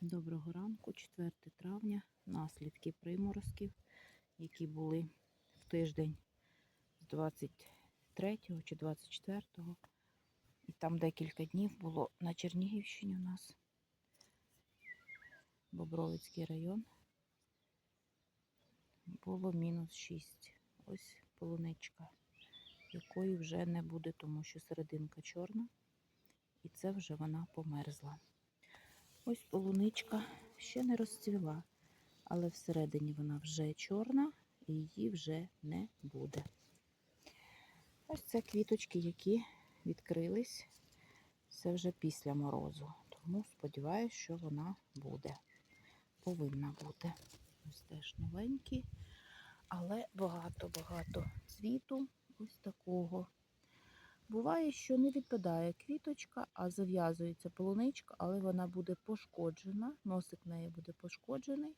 Доброго ранку, 4 травня, наслідки приморозків, які були в тиждень з 23 чи 24. І там декілька днів було на Чернігівщині у нас, Бобровицький район. Було мінус 6. Ось полуничка, якої вже не буде, тому що серединка чорна, і це вже вона померзла. Ось полуничка ще не розцвіла, але всередині вона вже чорна і її вже не буде. Ось це квіточки, які відкрились. Це вже після морозу. Тому сподіваюся, що вона буде. Повинна бути. Ось теж новенькі, але багато-багато цвіту ось такого. Буває, що не відпадає квіточка, а зав'язується полуничка, але вона буде пошкоджена, носик неї буде пошкоджений.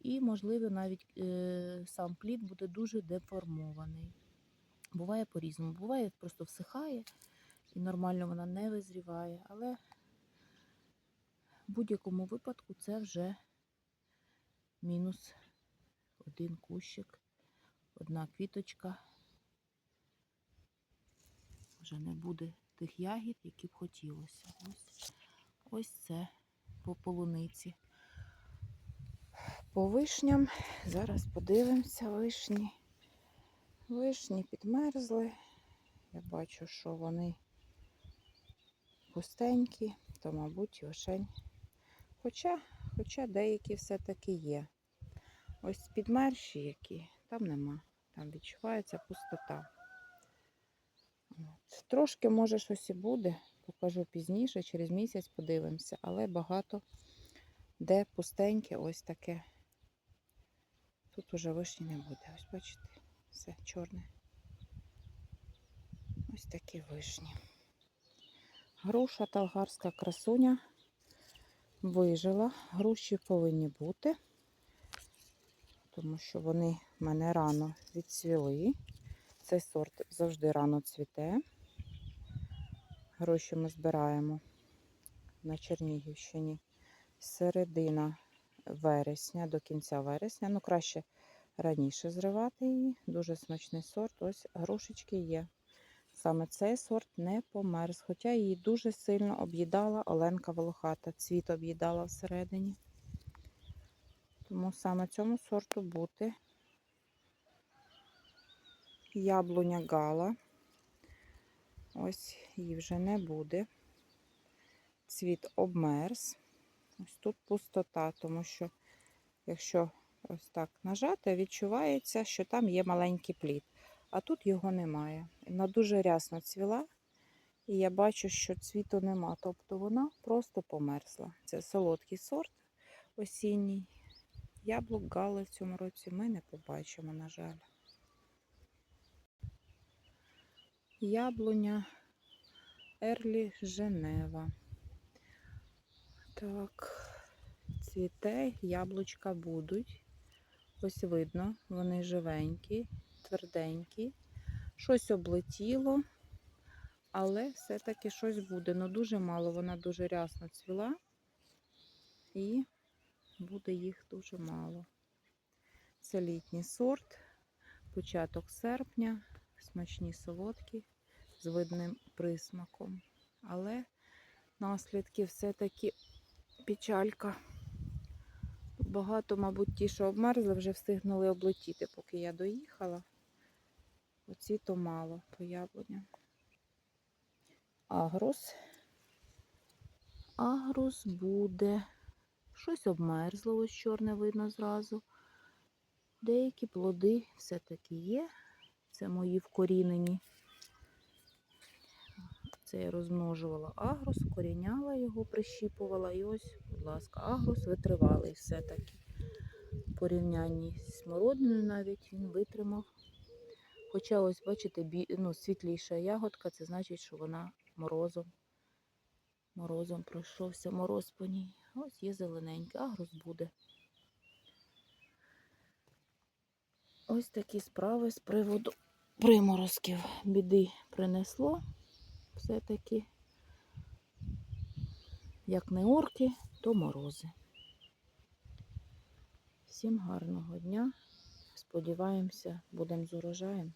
І, можливо, навіть е, сам плід буде дуже деформований. Буває по-різному. Буває, просто всихає і нормально вона не визріває, але в будь-якому випадку це вже мінус один кущик, одна квіточка вже не буде тих ягід, які б хотілося. Ось, ось це по полуниці. По вишням. Зараз подивимося вишні. Вишні підмерзли. Я бачу, що вони пустенькі, то, мабуть, вишень. Хоча, хоча деякі все-таки є. Ось підмерші які, там нема. Там відчувається пустота. Трошки, може, щось і буде, покажу пізніше, через місяць подивимося, але багато де пустеньке, ось таке. Тут уже вишні не буде. Ось бачите, все чорне. Ось такі вишні. Груша талгарська красуня вижила. Груші повинні бути, тому що вони в мене рано відцвіли. Цей сорт завжди рано цвіте. Гроші ми збираємо на Чернігівщині. Середина вересня до кінця вересня. Ну, краще раніше зривати її. Дуже смачний сорт. Ось грушечки є. Саме цей сорт не померз, хоча її дуже сильно об'їдала Оленка Волохата. Цвіт об'їдала всередині. Тому саме цьому сорту бути яблуня гала. Ось її вже не буде. Цвіт обмерз. Ось тут пустота, тому що, якщо ось так нажати, відчувається, що там є маленький плід. А тут його немає. Вона дуже рясно цвіла, і я бачу, що цвіту нема. Тобто вона просто померзла. Це солодкий сорт осінній. Яблук гали в цьому році ми не побачимо, на жаль. Яблуня Ерлі Женева. Так, цвіте, яблучка будуть. Ось видно, вони живенькі, тверденькі. Щось облетіло, але все-таки щось буде. Ну дуже мало, вона дуже рясно цвіла. І буде їх дуже мало. Це літній сорт, початок серпня смачні солодкі з видним присмаком. Але наслідки все-таки печалька. Багато, мабуть, ті, що обмерзли, вже встигнули облетіти, поки я доїхала. Оці то мало по яблуням. Агрус. Агрус буде. Щось обмерзло, ось чорне видно зразу. Деякі плоди все-таки є. Це мої вкорінені. Це я розмножувала агрос, коріняла його, прищіпувала. І ось, будь ласка, агрос витривалий все-таки. В порівнянні з смородиною навіть він витримав. Хоча, ось, бачите, бі... ну, світліша ягодка, це значить, що вона морозом. Морозом пройшовся мороз по ній. Ось є зелененький, агрос буде. Ось такі справи з приводу приморозків. Біди принесло все-таки, як не орки, то морози. Всім гарного дня. Сподіваємося, будемо з урожаєм.